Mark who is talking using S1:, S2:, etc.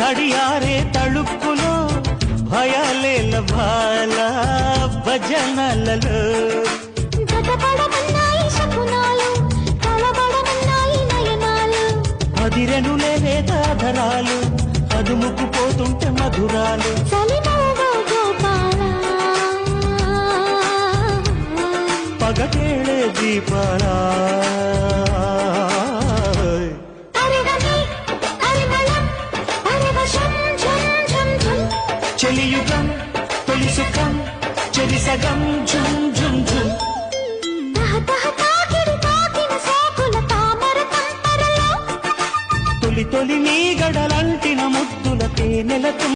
S1: తడియారే తళుక్కులో భయాలేల భాల భజనలలో. అదిరెనులే వేదాధరాలు అదుముకు పోతుంటే మధురాలు. పగటేళే దీపాలా. చెలియుగం తొలి సుఖం చెరి సగం ఝుం ఝుం ఝుం తొలి తొలి నీ గడలంటిన ముద్దుల ನೆಲ